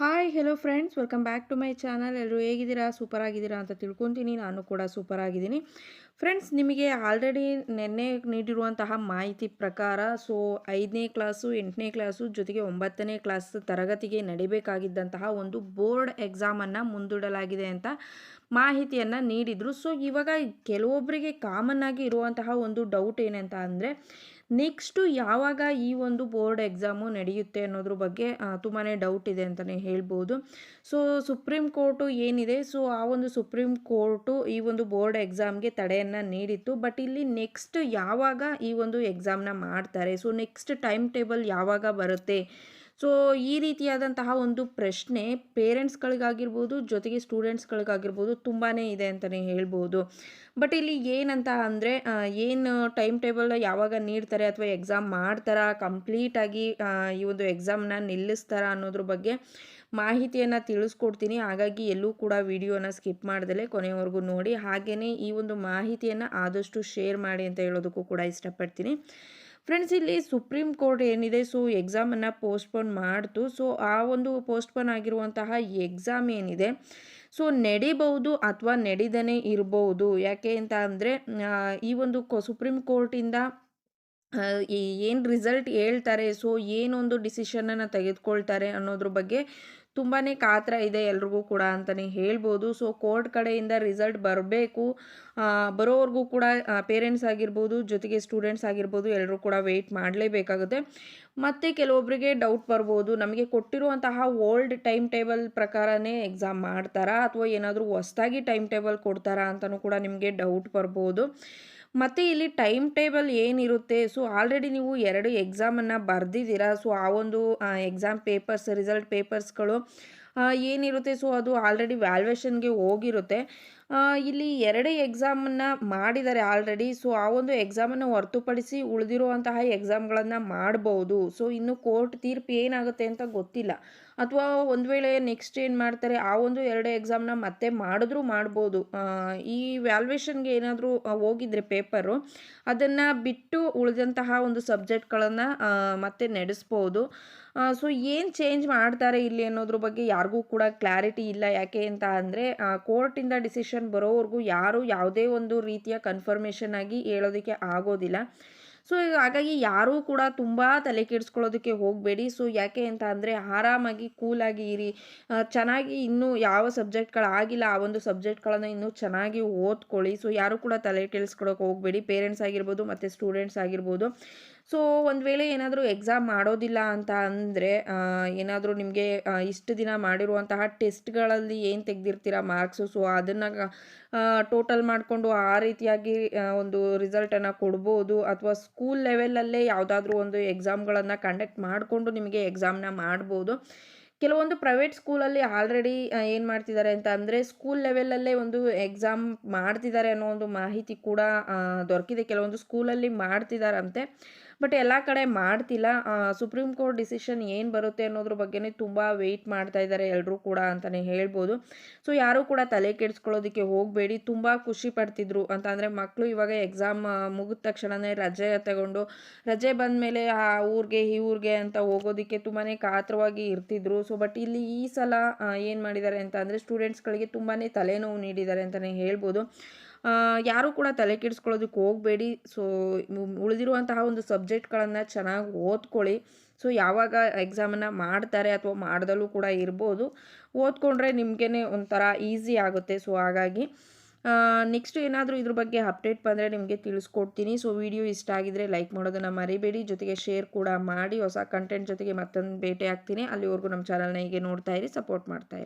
Hi hello friends welcome back to my channel ಎಲ್ಲರೂ ಹೇಗಿದ್ದೀರಾ? Super ಆಗಿದ್ದೀರಾ ಅಂತ ತಿಳ್ಕೊತೀನಿ. ನಾನು ಕೂಡ ಸೂಪರ್ ಆಗಿದ್ದೀನಿ ಫ್ರೆಂಡ್ಸ್ ನಿಮಗೆ ಆಲ್ರೆಡಿ ನಿನ್ನೆ ನೀಡಿರುವಂತಹ ಮಾಹಿತಿ ಪ್ರಕಾರ ಸೊ ಐದನೇ ಕ್ಲಾಸು ಎಂಟನೇ ಕ್ಲಾಸು ಜೊತೆಗೆ ಒಂಬತ್ತನೇ ಕ್ಲಾಸ್ ತರಗತಿಗೆ ನಡಿಬೇಕಾಗಿದ್ದಂತಹ ಒಂದು ಬೋರ್ಡ್ ಎಕ್ಸಾಮನ್ನು ಮುಂದೂಡಲಾಗಿದೆ ಅಂತ ಮಾಹಿತಿಯನ್ನು ನೀಡಿದರು. ಸೊ ಇವಾಗ ಕೆಲವೊಬ್ಬರಿಗೆ ಕಾಮನ್ ಆಗಿ ಇರುವಂತಹ ಒಂದು ಡೌಟ್ ಏನಂತ ಅಂದರೆ ನೆಕ್ಸ್ಟು ಯಾವಾಗ ಈ ಒಂದು ಬೋರ್ಡ್ ಎಕ್ಸಾಮು ನಡೆಯುತ್ತೆ ಅನ್ನೋದ್ರ ಬಗ್ಗೆ ತುಂಬಾ ಡೌಟ್ ಇದೆ ಅಂತಲೇ ಹೇಳ್ಬೋದು. ಸೊ ಸುಪ್ರೀಂ ಕೋರ್ಟು ಏನಿದೆ? ಸೊ ಆ ಒಂದು ಸುಪ್ರೀಂ ಕೋರ್ಟು ಈ ಒಂದು ಬೋರ್ಡ್ ಎಕ್ಸಾಮ್ಗೆ ತಡೆಯನ್ನು ನೀಡಿತ್ತು. ಬಟ್ ಇಲ್ಲಿ ನೆಕ್ಸ್ಟ್ ಯಾವಾಗ ಈ ಒಂದು ಎಕ್ಸಾಮ್ನ ಮಾಡ್ತಾರೆ? ಸೊ ನೆಕ್ಸ್ಟ್ ಟೈಮ್ ಟೇಬಲ್ ಯಾವಾಗ ಬರುತ್ತೆ? ಸೊ, ಈ ರೀತಿಯಾದಂತಹ ಒಂದು ಪ್ರಶ್ನೆ ಪೇರೆಂಟ್ಸ್ಗಳಿಗಾಗಿರ್ಬೋದು, ಜೊತೆಗೆ ಸ್ಟೂಡೆಂಟ್ಸ್ಗಳಿಗಾಗಿರ್ಬೋದು ತುಂಬಾ ಇದೆ ಅಂತಲೇ ಹೇಳ್ಬೋದು. ಬಟ್ ಇಲ್ಲಿ ಏನಂತ ಅಂದರೆ ಏನು ಟೈಮ್ ಟೇಬಲ್ ಯಾವಾಗ ನೀಡ್ತಾರೆ ಅಥವಾ ಎಕ್ಸಾಮ್ ಮಾಡ್ತಾರಾ, ಕಂಪ್ಲೀಟಾಗಿ ಈ ಒಂದು ಎಕ್ಸಾಮ್ನ ನಿಲ್ಲಿಸ್ತಾರಾ ಅನ್ನೋದ್ರ ಬಗ್ಗೆ ಮಾಹಿತಿಯನ್ನು ತಿಳಿಸ್ಕೊಡ್ತೀನಿ. ಹಾಗಾಗಿ ಎಲ್ಲೂ ಕೂಡ ವಿಡಿಯೋನ ಸ್ಕಿಪ್ ಮಾಡ್ದಲೇ ಕೊನೆಯವರೆಗೂ ನೋಡಿ. ಹಾಗೆಯೇ ಈ ಒಂದು ಮಾಹಿತಿಯನ್ನು ಆದಷ್ಟು ಶೇರ್ ಮಾಡಿ ಅಂತ ಹೇಳೋದಕ್ಕೂ ಕೂಡ ಇಷ್ಟಪಡ್ತೀನಿ. ಫ್ರೆಂಡ್ಸ್ ಇಲ್ಲಿ ಸುಪ್ರೀಂ ಕೋರ್ಟ್ ಏನಿದೆ ಸೊ ಎಕ್ಸಾಮನ್ನು ಪೋಸ್ಟ್ಪೋನ್ ಮಾಡ್ತು ಸೊ ಆ ಒಂದು ಪೋಸ್ಟ್ಪೋನ್ ಆಗಿರುವಂತಹ ಎಕ್ಸಾಮ್ ಏನಿದೆ ಸೊ ನಡಿಬಹುದು ಅಥವಾ ನಡೀದನೆ ಇರಬಹುದು ಯಾಕೆ ಅಂತ ಅಂದರೆ ಈ ಒಂದು ಸುಪ್ರೀಂ ಕೋರ್ಟಿಂದ ಏನು ರಿಸಲ್ಟ್ ಹೇಳ್ತಾರೆ ಸೊ ಏನೊಂದು ಡಿಸಿಷನನ್ನು ತೆಗೆದುಕೊಳ್ತಾರೆ ಅನ್ನೋದ್ರ ಬಗ್ಗೆ ತುಂಬಾ ಕಾತರ ಇದೆ ಎಲ್ರಿಗೂ ಕೂಡ ಅಂತಲೇ ಹೇಳ್ಬೋದು. ಸೊ ಕೋರ್ಟ್ ಕಡೆಯಿಂದ ರಿಸಲ್ಟ್ ಬರಬೇಕು. ಬರೋವರೆಗೂ ಕೂಡ ಪೇರೆಂಟ್ಸ್ ಆಗಿರ್ಬೋದು, ಜೊತೆಗೆ ಸ್ಟೂಡೆಂಟ್ಸ್ ಆಗಿರ್ಬೋದು ಎಲ್ಲರೂ ಕೂಡ ವೆಯ್ಟ್ ಮಾಡಲೇಬೇಕಾಗುತ್ತೆ. ಮತ್ತು ಕೆಲವೊಬ್ಬರಿಗೆ ಡೌಟ್ ಬರ್ಬೋದು. ನಮಗೆ ಕೊಟ್ಟಿರುವಂತಹ ಓಲ್ಡ್ ಟೈಮ್ ಟೇಬಲ್ ಪ್ರಕಾರನೇ ಎಕ್ಸಾಮ್ ಮಾಡ್ತಾರಾ? ಅಥವಾ ಏನಾದರೂ ಹೊಸ್ದಾಗಿ ಟೈಮ್ ಟೇಬಲ್ ಕೊಡ್ತಾರಾ ಅಂತಲೂ ಕೂಡ ನಿಮಗೆ ಡೌಟ್ ಬರ್ಬೋದು. ಮತ್ತು ಇಲ್ಲಿ ಟೈಮ್ ಟೇಬಲ್ ಏನಿರುತ್ತೆ? ಸೊ ಆಲ್ರೆಡಿ ನೀವು ಎರಡು ಎಕ್ಸಾಮನ್ನು ಬರೆದಿದ್ದೀರಾ. ಸೊ, ಆ ಒಂದು ಎಕ್ಸಾಮ್ ಪೇಪರ್ಸ್ ರಿಸಲ್ಟ್ ಪೇಪರ್ಸ್ಗಳು ಏನಿರುತ್ತೆ? ಸೊ ಅದು ಆಲ್ರೆಡಿ ವ್ಯಾಲ್ಯೂಯೇಷನ್ಗೆ ಹೋಗಿರುತ್ತೆ. ಇಲ್ಲಿ ಎರಡೇ ಎಕ್ಸಾಮನ್ನು ಮಾಡಿದ್ದಾರೆ ಆಲ್ರೆಡಿ ಸೊ ಆ ಒಂದು ಎಕ್ಸಾಮನ್ನು ಹೊರತುಪಡಿಸಿ ಉಳಿದಿರುವಂತಹ ಎಕ್ಸಾಮ್ಗಳನ್ನು ಮಾಡ್ಬೋದು. ಸೊ ಇನ್ನು ಕೋರ್ಟ್ ತೀರ್ಪು ಏನಾಗುತ್ತೆ ಅಂತ ಗೊತ್ತಿಲ್ಲ. ಅಥವಾ ಒಂದು ವೇಳೆ ನೆಕ್ಸ್ಟ್ ಏನು ಮಾಡ್ತಾರೆ? ಆ ಒಂದು ಎರಡೇ ಎಕ್ಸಾಮ್ನ ಮತ್ತೆ ಮಾಡಿದ್ರೂ ಮಾಡ್ಬೋದು. ಈ ವ್ಯಾಲ್ಯೂಯೇಷನ್ಗೆ ಏನಾದರೂ ಹೋಗಿದ್ರೆ ಪೇಪರು ಅದನ್ನು ಬಿಟ್ಟು ಉಳಿದಂತಹ ಒಂದು ಸಬ್ಜೆಕ್ಟ್ಗಳನ್ನು ಮತ್ತೆ ನಡೆಸ್ಬೋದು. ಸೊ ಏನು ಚೇಂಜ್ ಮಾಡ್ತಾರೆ ಇಲ್ಲಿ ಅನ್ನೋದ್ರ ಬಗ್ಗೆ ಯಾರಿಗೂ ಕೂಡ ಕ್ಲಾರಿಟಿ ಇಲ್ಲ. ಯಾಕೆ ಅಂತ ಅಂದರೆ ಕೋರ್ಟಿಂದ ಡಿಸಿಷನ್ ಬರೋವರೆಗೂ ಯಾರು ಯಾವುದೇ ಒಂದು ರೀತಿಯ ಕನ್ಫರ್ಮೇಷನ್ ಆಗಿ ಹೇಳೋದಕ್ಕೆ ಆಗೋದಿಲ್ಲ. ಸೊ ಹಾಗಾಗಿ ಯಾರೂ ಕೂಡ ತುಂಬ ತಲೆ ಕೆಡಿಸ್ಕೊಳ್ಳೋದಕ್ಕೆ ಹೋಗಬೇಡಿ. ಸೊ ಯಾಕೆ ಅಂತ ಅಂದರೆ, ಆರಾಮಾಗಿ ಕೂಲಾಗಿ ಇರಿ. ಚೆನ್ನಾಗಿ ಇನ್ನೂ ಯಾವ ಸಬ್ಜೆಕ್ಟ್ಗಳಾಗಿಲ್ಲ ಆ ಒಂದು ಸಬ್ಜೆಕ್ಟ್ಗಳನ್ನು ಇನ್ನೂ ಚೆನ್ನಾಗಿ ಓದ್ಕೊಳ್ಳಿ. ಸೊ ಯಾರೂ ಕೂಡ ತಲೆ ಕೆಡಿಸ್ಕೊಳ್ಳೋಕೆ ಹೋಗಬೇಡಿ. ಪೇರೆಂಟ್ಸ್ ಆಗಿರ್ಬೋದು, ಮತ್ತು ಸ್ಟೂಡೆಂಟ್ಸ್ ಆಗಿರ್ಬೋದು. ಸೊ, ಒಂದು ವೇಳೆ ಏನಾದರೂ ಎಕ್ಸಾಮ್ ಮಾಡೋದಿಲ್ಲ ಅಂತ ಅಂದರೆ ಏನಾದರೂ ನಿಮಗೆ ಇಷ್ಟು ದಿನ ಮಾಡಿರುವಂತಹ ಟೆಸ್ಟ್ಗಳಲ್ಲಿ ಏನು ತೆಗೆದಿರ್ತೀರ ಮಾರ್ಕ್ಸು ಸೊ ಅದನ್ನು ಟೋಟಲ್ ಮಾಡಿಕೊಂಡು ಆ ರೀತಿಯಾಗಿ ಒಂದು ರಿಸಲ್ಟನ್ನು ಕೊಡ್ಬೋದು ಅಥವಾ ಸ್ಕೂಲ್ ಲೆವೆಲಲ್ಲೇ ಯಾವುದಾದ್ರೂ ಒಂದು ಎಕ್ಸಾಮ್ಗಳನ್ನು ಕಂಡಕ್ಟ್ ಮಾಡಿಕೊಂಡು ನಿಮಗೆ ಎಕ್ಸಾಮ್ನ ಮಾಡ್ಬೋದು. ಕೆಲವೊಂದು ಪ್ರೈವೇಟ್ ಸ್ಕೂಲಲ್ಲಿ ಆಲ್ರೆಡಿ ಏನು ಮಾಡ್ತಿದ್ದಾರೆ ಅಂತ ಅಂದರೆ ಸ್ಕೂಲ್ ಲೆವೆಲಲ್ಲೇ ಒಂದು ಎಕ್ಸಾಮ್ ಮಾಡ್ತಿದ್ದಾರೆ ಅನ್ನೋ ಒಂದು ಮಾಹಿತಿ ಕೂಡ ದೊರಕಿದೆ. ಕೆಲವೊಂದು ಸ್ಕೂಲಲ್ಲಿ ಮಾಡ್ತಿದ್ದಾರಂತೆ ಬಟ್ ಎಲ್ಲ ಕಡೆ ಮಾಡ್ತಿಲ್ಲ. ಸುಪ್ರೀಂ ಕೋರ್ಟ್ ಡಿಸಿಷನ್ ಏನು ಬರುತ್ತೆ ಅನ್ನೋದ್ರ ಬಗ್ಗೆನೇ ತುಂಬ ವೆಯ್ಟ್ ಮಾಡ್ತಾ ಇದ್ದಾರೆ ಎಲ್ಲರೂ ಕೂಡ ಅಂತಲೇ ಹೇಳ್ಬೋದು. ಸೊ ಯಾರೂ ಕೂಡ ತಲೆ ಕೆಡಿಸ್ಕೊಳ್ಳೋದಕ್ಕೆ ಹೋಗಬೇಡಿ. ತುಂಬ ಖುಷಿ ಪಡ್ತಿದ್ರು. ಅಂತ ಅಂದರೆ ಮಕ್ಕಳು ಇವಾಗ ಎಕ್ಸಾಮ್ ಮುಗಿದ ತಕ್ಷಣವೇ ರಜೆ ತಗೊಂಡು, ರಜೆ ಬಂದ ಮೇಲೆ ಆ ಊರಿಗೆ, ಈ ಊರಿಗೆ ಅಂತ ಹೋಗೋದಕ್ಕೆ ತುಂಬಾ ಕಾತರವಾಗಿ ಇರ್ತಿದ್ರು. ಸೊ ಬಟ್ ಇಲ್ಲಿ ಈ ಸಲ ಏನು ಮಾಡಿದ್ದಾರೆ ಅಂತ ಅಂದರೆ ಸ್ಟೂಡೆಂಟ್ಸ್ಗಳಿಗೆ ತುಂಬಾ ತಲೆನೋವು ನೀಡಿದ್ದಾರೆ ಅಂತಲೇ ಹೇಳ್ಬೋದು. ಯಾರೂ ಕೂಡ ತಲೆ ಕೆಡಿಸ್ಕೊಳ್ಳೋದಕ್ಕೆ ಹೋಗಬೇಡಿ. ಸೊ ಉಳಿದಿರುವಂತಹ ಒಂದು ಸಬ್ಜೆಕ್ಟ್ಗಳನ್ನು ಚೆನ್ನಾಗಿ ಓದ್ಕೊಳ್ಳಿ. ಸೊ ಯಾವಾಗ ಎಕ್ಸಾಮನ್ನು ಮಾಡ್ತಾರೆ ಅಥವಾ ಮಾಡ್ದಲ್ಲೂ ಕೂಡ ಇರ್ಬೋದು. ಓದ್ಕೊಂಡ್ರೆ ನಿಮಗೇ ಒಂಥರ ಈಸಿ ಆಗುತ್ತೆ. ಸೊ ಹಾಗಾಗಿ ನೆಕ್ಸ್ಟ್ ಏನಾದರೂ ಇದ್ರ ಬಗ್ಗೆ ಅಪ್ಡೇಟ್ ಬಂದರೆ ನಿಮಗೆ ತಿಳಿಸ್ಕೊಡ್ತೀನಿ. ಸೊ ವಿಡಿಯೋ ಇಷ್ಟ ಆಗಿದರೆ ಲೈಕ್ ಮಾಡೋದನ್ನು ಮರಿಬೇಡಿ. ಜೊತೆಗೆ ಶೇರ್ ಕೂಡ ಮಾಡಿ. ಹೊಸ ಕಂಟೆಂಟ್ ಜೊತೆಗೆ ಮತ್ತೊಂದು ಭೇಟಿ ಆಗ್ತೀನಿ ಅಲ್ಲಿವರೆಗೂ ನಮ್ಮ ಚಾನಲ್ನ ಹೀಗೆ ನೋಡ್ತಾ ಇರಿ ಸಪೋರ್ಟ್ ಮಾಡ್ತಾ ಇರಿ.